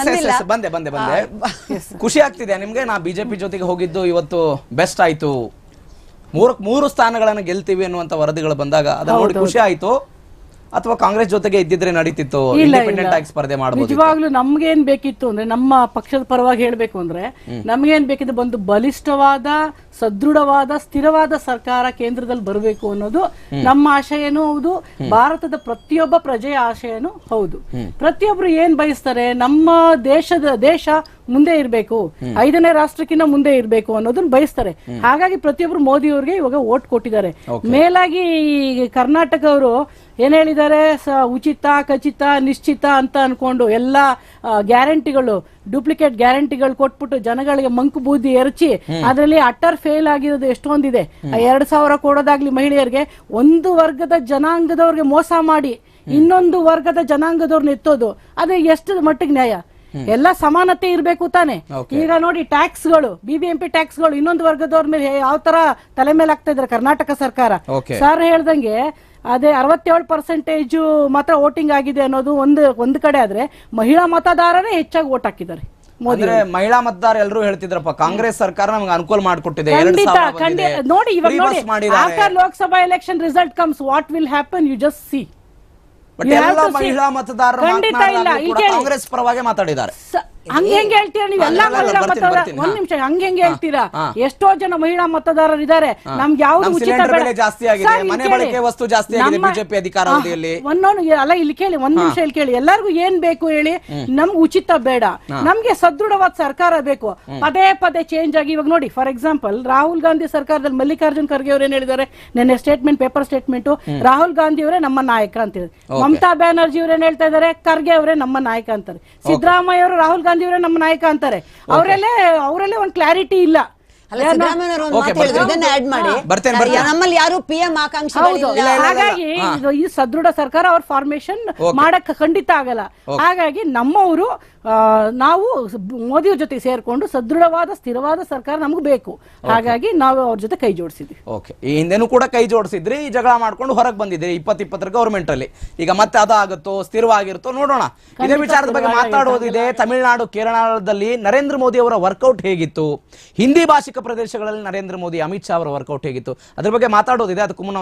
S ಬಂದಿಲ್ಲ. S ಬಂದೆ ಬಂದೆ ಬಂದೆ. ಖುಷಿ ಆಗ್ತಿದೆ ನಿಮ್ಗೆ. ನಾ ಬಿಜೆಪಿ ಜೊತೆಗೆ ಹೋಗಿದ್ದು ಇವತ್ತು ಬೆಸ್ಟ್ ಆಯ್ತು. ಮೂರು ಮೂರು ಸ್ಥಾನಗಳನ್ನು ಗೆಲ್ತೀವಿ ಅನ್ನುವಂತ ವರದಿಗಳು ಬಂದಾಗ ಅದನ್ನ ನೋಡಿ ಖುಷಿ ಆಯ್ತು. ಅಥವಾ ಕಾಂಗ್ರೆಸ್ ಜೊತೆಗೆ ಇದ್ದಿದ್ರೆ ನಡೀತಿತ್ತು. ಇಂಡಿಪೆಂಡೆಂಟ್ ಆಗಿ ಸ್ಪರ್ಧೆ ಮಾಡಬಹುದು ನಿಜವಾಗ್ಲೂ ನಮ್ಗೇನ್ ಬೇಕಿತ್ತು ಅಂದ್ರೆ ನಮ್ಮ ಪಕ್ಷದ ಪರವಾಗಿ ಹೇಳ್ಬೇಕು ಅಂದ್ರೆ ನಮ್ಗೇನ್ ಬೇಕಿತ್ತು ಒಂದು ಬಲಿಷ್ಠವಾದ ಸದೃಢವಾದ ಸ್ಥಿರವಾದ ಸರ್ಕಾರ ಕೇಂದ್ರದಲ್ಲಿ ಬರಬೇಕು ಅನ್ನೋದು ನಮ್ಮ ಆಶಯನೂ ಹೌದು ಭಾರತದ ಪ್ರತಿಯೊಬ್ಬ ಪ್ರಜೆಯ ಆಶಯನೂ ಹೌದು. ಪ್ರತಿಯೊಬ್ರು ಏನ್ ಬಯಸ್ತಾರೆ ನಮ್ಮ ದೇಶದ ದೇಶ ಮುಂದೆ ಇರಬೇಕು ಐದನೇ ರಾಷ್ಟ್ರಕ್ಕಿಂತ ಮುಂದೆ ಇರಬೇಕು ಅನ್ನೋದನ್ನ ಬಯಸ್ತಾರೆ. ಹಾಗಾಗಿ ಪ್ರತಿಯೊಬ್ರು ಮೋದಿ ಅವ್ರಿಗೆ ಇವಾಗ ಓಟ್ ಕೊಟ್ಟಿದ್ದಾರೆ. ಮೇಲಾಗಿ ಈ ಕರ್ನಾಟಕ ಅವರು ಏನ್ ಹೇಳಿದ್ದಾರೆ ಉಚಿತ ಖಚಿತ ನಿಶ್ಚಿತ ಅಂತ ಅನ್ಕೊಂಡು ಎಲ್ಲ ಗ್ಯಾರಂಟಿಗಳು ಡೂಪ್ಲಿಕೇಟ್ ಗ್ಯಾರಂಟಿಗಳು ಕೊಟ್ಬಿಟ್ಟು ಜನಗಳಿಗೆ ಮಂಕು ಬೂದಿ ಎರಚಿ ಅದರಲ್ಲಿ ಅಟ್ಟರ್ ಫೇಲ್ ಆಗಿರೋದು ಎಷ್ಟೊಂದಿದೆ. ಎರಡ್ ಸಾವಿರ ಕೊಡೋದಾಗ್ಲಿ ಮಹಿಳೆಯರಿಗೆ ಒಂದು ವರ್ಗದ ಜನಾಂಗದವ್ರಿಗೆ ಮೋಸ ಮಾಡಿ ಇನ್ನೊಂದು ವರ್ಗದ ಜನಾಂಗದವ್ರನ್ನ ಎತ್ತೋದು ಅದು ಎಷ್ಟು ಮಟ್ಟಿಗೆ ನ್ಯಾಯ? ಎಲ್ಲ ಸಮಾನತೆ ಇರಬೇಕು ತಾನೆ. ಈಗ ನೋಡಿ ಟ್ಯಾಕ್ಸ್ಗಳು ಬಿಬಿಎಂಪಿ ಟ್ಯಾಕ್ಸ್ಗಳು ಇನ್ನೊಂದು ವರ್ಗದವ್ರ ಮೇಲೆ ಯಾವ ತರ ತಲೆ ಮೇಲೆ ಆಗ್ತಾ ಇದ್ರೆ ಕರ್ನಾಟಕ ಸರ್ಕಾರ. ಸರ್ ಹೇಳ್ದಂಗೆ ಅದೇ ಅರವತ್ತೇಳು ಪರ್ಸೆಂಟೇಜ್ ಮಾತ್ರ ವೋಟಿಂಗ್ ಆಗಿದೆ ಅನ್ನೋದು ಒಂದು ಒಂದು ಕಡೆ ಆದ್ರೆ ಮಹಿಳಾ ಮತದಾರರೇ ಹೆಚ್ಚಾಗಿ ವೋಟ್ ಹಾಕಿದ್ದಾರೆ. ಅಂದ್ರೆ ಮಹಿಳಾ ಮತದಾರ ಎಲ್ಲರೂ ಹೇಳ್ತಿದ್ರಪ್ಪ ಕಾಂಗ್ರೆಸ್ ಸರ್ಕಾರ ನಮ್ಗೆ ಅನುಕೂಲ ಮಾಡಿಕೊಟ್ಟಿದೆ ಎರಡು ಖಂಡಿತ ಖಂಡಿತ ನೋಡಿ ಇವಾಗ ನೋಡಿ after Lok Sabha election result comes what will happen you just see but ಎಲ್ಲ ಮಹಿಳಾ ಮತದಾರರು. ಕಾಂಗ್ರೆಸ್ ಪರವಾಗಿ ಮಾತಾಡಿದ್ದಾರೆ. ಹಂಗ್ ಹೆಂಗ್ ಹೇಳ್ತೀರಾ ನೀವು? ಎಲ್ಲಾ ಮಹಿಳಾ ಮತದಾರ ಒಂದ್ ನಿಮಿಷ ಹಂಗೆ ಹೆಂಗ್ ಹೇಳ್ತೀರಾ. ಎಷ್ಟೋ ಜನ ಮಹಿಳಾ ಮತದಾರರು ಇದಾರೆ ನಮ್ಗೆ ಯಾವ್ದು ಉಚಿತ. ಬೆಲೆ ಜಾಸ್ತಿ ಆಗಿದೆ, ಮನೆ. ಬಳಕೆ ವಸ್ತು ಜಾಸ್ತಿ ಆಗಿದೆ ಬಿಜೆಪಿ ಅಧಿಕಾರಾವಧಿಯಲ್ಲಿ. ಒಂದೊಂದು ಅಲ್ಲ ಇಲ್ಲಿ ಕೇಳಿ ಒಂದ್ ನಿಮಿಷ ಇಲ್ಲಿ ಕೇಳಿ. ಎಲ್ಲರಿಗೂ ಏನ್ ಬೇಕು ಹೇಳಿ? ನಮ್ಗೆ ಉಚಿತ ಬೇಡ. ನಮ್ಗೆ ಸದೃಢವಾದ ಸರ್ಕಾರ ಬೇಕು. ಪದೇ ಪದೇ ಚೇಂಜ್ ಆಗಿ ಇವಾಗ ನೋಡಿ ಫಾರ್ ಎಕ್ಸಾಂಪಲ್ ರಾಹುಲ್ ಗಾಂಧಿ ಸರ್ಕಾರದಲ್ಲಿ ಮಲ್ಲಿಕಾರ್ಜುನ್ ಖರ್ಗೆ ಅವ್ರು ಏನ್ ಹೇಳಿದ್ದಾರೆ? ನಿನ್ನೆ statement paper statement Rahul Gandhi ಅವರೇ ನಮ್ಮ ನಾಯಕ ಅಂತ ಹೇಳಿ ಮಮತಾ ಬ್ಯಾನರ್ಜಿ ಅವ್ರು ಏನ್ ಹೇಳ್ತಾ ಇದಾರೆ ಖರ್ಗೆ ಅವರೇ ನಮ್ಮ ನಾಯಕ ಅಂತಾರೆ. ಸಿದ್ದರಾಮಯ್ಯ ಅವರು ರಾಹುಲ್ ಗಾಂಧಿ ಅವರೇ ನಮ್ಮ ನಾಯಕ ಅಂತಾರೆ. ಅವರಲ್ಲೇ ಅವರಲ್ಲೇ ಒಂದು ಕ್ಲಾರಿಟಿ ಇಲ್ಲ. ನಮ್ಮಲ್ಲಿ ಯಾರು ಪಿ ಎಂ ಹೌದು ಹಾಗಾಗಿ ಈ ಸದೃಢ ಸರ್ಕಾರ ಅವ್ರ ಫಾರ್ಮೇಶನ್ ಮಾಡಕ್ ಖಂಡಿತ ಆಗಲ್ಲ. ಹಾಗಾಗಿ ನಮ್ಮವರು ನಾವು ಮೋದಿ ಮೋದಿಯವ್ರ ಜೊತೆ ಸೇರ್ಕೊಂಡು ಸದೃಢವಾದ ಸ್ಥಿರವಾದ ಸರ್ಕಾರ ನಮ್ಗೆ ಬೇಕು. ಹಾಗಾಗಿ ನಾವು ಅವ್ರ ಜೊತೆ ಕೈ ಜೋಡಿಸಿದ್ವಿ. ಓಕೆ ಈ ಹಿಂದೆನೂ ಕೂಡ ಕೈ ಜೋಡಿಸಿದ್ರಿ ಈ ಜಗಳ ಮಾಡ್ಕೊಂಡು ಹೊರಗೆ ಬಂದಿದ್ರಿ ಇಪ್ಪತ್ ಇಪ್ಪತ್ತರ ಗೌರ್ಮೆಂಟ್ ಅಲ್ಲಿ. ಈಗ ಮತ್ತೆ ಅದಾಗುತ್ತೋ ಸ್ಥಿರವಾಗಿರುತ್ತೋ ನೋಡೋಣ. ಇದೇ ವಿಚಾರದ ಬಗ್ಗೆ ಮಾತಾಡೋದಿದೆ. ತಮಿಳುನಾಡು ಕೇರಳದಲ್ಲಿ ನರೇಂದ್ರ ಮೋದಿ ಅವರ ವರ್ಕೌಟ್ ಹೇಗಿತ್ತು? ಹಿಂದಿ ಭಾಷಿಕ ಪ್ರದೇಶಗಳಲ್ಲಿ ನರೇಂದ್ರ ಮೋದಿ ಅಮಿತ್ ಶಾ ಅವರ ವರ್ಕೌಟ್ ಹೇಗಿತ್ತು? ಅದ್ರ ಬಗ್ಗೆ ಮಾತಾಡೋದಿದೆ. ಅದಕ್ಕೂ ಮುನ್ನ